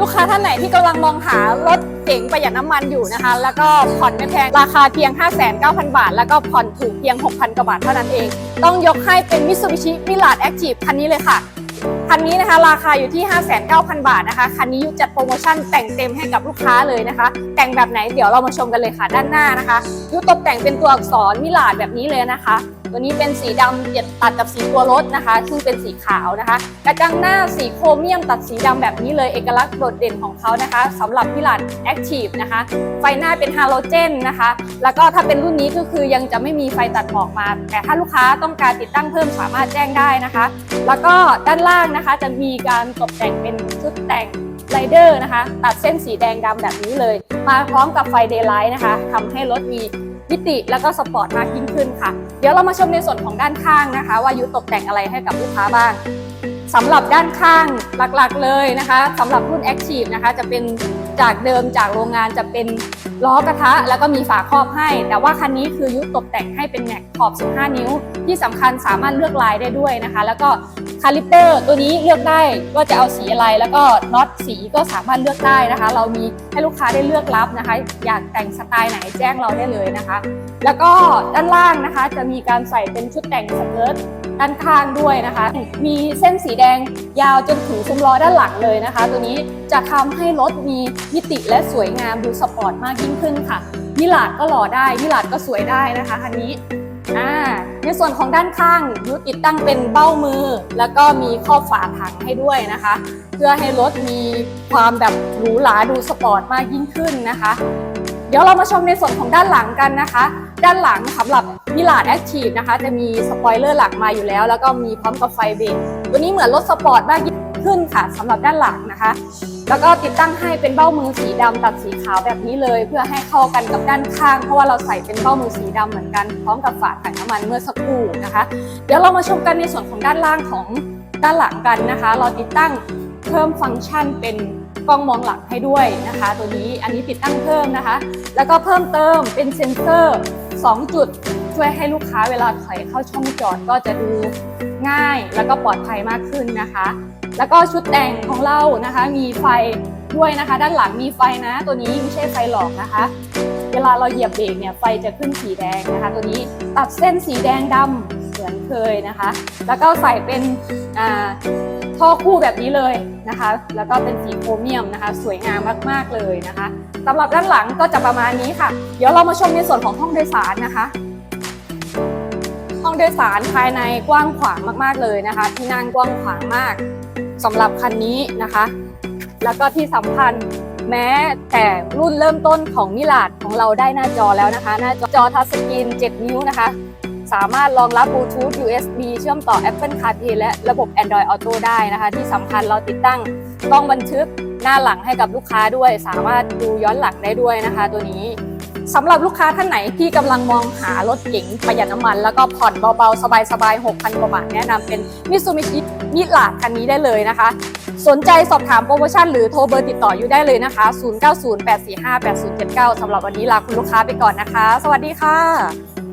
ลูกค้าท่านไหนที่กำลังมองหารถเก๋งประหยัดน้ำมันอยู่นะคะ แล้วก็ผ่อนไม่แพงราคาเพียง 59,000 บาท แล้วก็ผ่อนถูกเพียง 6,000 กว่าบาทเท่านั้นเอง ต้องยกให้เป็น Mitsubishi Mirage Active คันนี้เลยค่ะ คันนี้นะคะราคาอยู่ที่ 5,900 บาทนะคะ คันนี้ยุจัดโปรโมชั่นแต่งเต็มให้กับลูกค้าเลยนะคะ แต่งแบบไหนเดี๋ยวเรามาชมกันเลยค่ะด้านหน้านะคะ ยุตกแต่งเป็นตัวอักษรมิลาดแบบนี้เลยนะคะ ตัวนี้เป็นสีดำเจ็ดตัดกับสีตัวรถนะคะ ซึ่งเป็นสีขาวนะคะ กระจังหน้าสีโครเมียมตัดสีดำแบบนี้เลยเอกลักษณ์โดดเด่นของเขานะคะสำหรับมิลาดแอคทีฟนะคะ ไฟหน้าเป็นฮาโลเจนนะคะ แล้วก็ถ้าเป็นรุ่นนี้ก็คือยังจะไม่มีไฟตัดหมอกมา แต่ถ้าลูกค้าต้องการติดตั้งเพิ่มสามารถแจ้งได้นะคะ แล้วก็ด้านล่างนะคะจะมีการตกแต่งเป็นชุดแต่งไรเดอร์นะคะ ตัดเส้นสีแดงดำแบบนี้เลย มาพร้อมกับไฟเดย์ไลท์นะคะทำให้รถมีมิติแล้วก็สปอร์ตมากยิ่งขึ้นค่ะ เดี๋ยวเรามาชมในส่วนของด้านข้างนะคะ ว่ายุตกแต่งอะไรให้กับลูกค้าบ้างสำหรับด้านข้างหลักๆเลยนะคะสำหรับรุ่น Active นะคะจะเป็นจากเดิมจากโรงงานจะเป็นล้อกระทะ แล้วก็มีฝาครอบให้ แต่ว่าคันนี้คือยุตกแต่งให้เป็นแม็กขอบ 15 นิ้ว ที่สำคัญสามารถเลือกลายได้ด้วยนะคะ แล้วก็ คาลิปเตอร์ตัวนี้เลือกได้ว่าจะเอาสีอะไรแล้วก็น็อตสีก็สามารถเลือกได้นะคะ เรามีให้ลูกค้าได้เลือกรับนะคะ อยากแต่งสไตล์ไหนแจ้งเราได้เลยนะคะ แล้วก็ด้านล่างนะคะจะมีการใส่เป็นชุดแต่งสเกิร์ตด้านข้างด้วยนะคะ มีเส้นสีแดงยาวจนถึงซุ้มล้อด้านหลังเลยนะคะ ตัวนี้จะทำให้รถมีมิติและสวยงามดูสปอร์ตมากยิ่งขึ้นค่ะมิลาดก็หล่อได้มิลาดก็สวยได้นะคะคันนี้ อ่าในส่วนของด้านข้างยุติดตั้งเป็นเบ้ามือ แล้วก็มีข้อบฝาถังให้ด้วยนะคะ เพื่อให้รถมีความแบบหรูหราดูสปอร์ตมากยิ่งขึ้นนะคะ เดี๋ยวเรามาชมในส่วนของด้านหลังกันนะคะ ด้านหลังสำหรับมิลาดแอคทีฟนะคะ จะมีสปอยเลอร์หลักมาอยู่แล้ว แล้วก็มีพร้อมกับไฟเบรกตัวนี้เหมือนรถสปอร์ตมากยิ่ง ขึ้นค่ะสำหรับด้านหลังนะคะ แล้วก็ติดตั้งให้เป็นเบ้ามือสีดำตัดสีขาวแบบนี้เลย เพื่อให้เข้ากันกับด้านข้าง เพราะว่าเราใส่เป็นเบ้ามือสีดำเหมือนกันพร้อมกับฝาถังน้ำมันเมื่อสักครู่นะคะ เดี๋ยวเรามาชมกันในส่วนของด้านล่างของด้านหลังกันนะคะ เราติดตั้งเพิ่มฟังก์ชันเป็นกล้องมองหลังให้ด้วยนะคะ ตัวนี้อันนี้ติดตั้งเพิ่มนะคะ แล้วก็เพิ่มเติมเป็นเซ็นเซอร์ 2 จุด ช่วยให้ลูกค้าเวลาถอยเข้าช่องจอดก็จะดูง่ายแล้วก็ปลอดภัยมากขึ้นนะคะ แล้วก็ชุดแต่งของเรานะคะ มีไฟด้วยนะคะ ด้านหลังมีไฟนะ ตัวนี้ไม่ใช่ไฟหลอกนะคะ เวลาเราเหยียบเบรกเนี่ยไฟจะขึ้นสีแดงนะคะ ตัวนี้ตัดเส้นสีแดงดำเหมือนเคยนะคะ แล้วก็ใส่เป็นอ่าท่อคู่แบบนี้เลยนะคะ แล้วก็เป็นสีโครเมียมนะคะ สวยงามมากๆเลยนะคะสำหรับด้านหลังก็จะประมาณนี้ค่ะ เดี๋ยวเรามาชมในส่วนของห้องโดยสารนะคะห้องโดยสารภายในกว้างขวางมากๆเลยนะคะ ที่นั่งกว้างขวางมาก สำหรับคันนี้นะคะ แล้วก็ที่สำคัญแม้แต่รุ่นเริ่มต้นของมิลาดของเราได้หน้าจอแล้วนะคะ หน้าจอจอทัชสกรีน 7 นิ้วนะคะ สามารถรองรับบลูทูธ USB เชื่อมต่อ Apple CarPlay และระบบ Android Auto ได้นะคะ ที่สำคัญเราติดตั้งกล้องบันทึกหน้าหลังให้กับลูกค้าด้วย สามารถดูย้อนหลังได้ด้วยนะคะ ตัวนี้ สำหรับลูกค้าท่านไหนที่กำลังมองหารถเก๋งประหยัดน้ำมัน แล้วก็ผ่อนเบาๆ สบายๆ 6,000 กว่าบาทแนะนำเป็นมิซูมิชิมิลาดคันนี้ได้เลยนะคะ สนใจสอบถามโปรโมชั่นหรือโทรเบอร์ติดต่ออยู่ได้เลยนะคะ 0908458079สำหรับวันนี้ลาคุณลูกค้าไปก่อนนะคะ สวัสดีค่ะ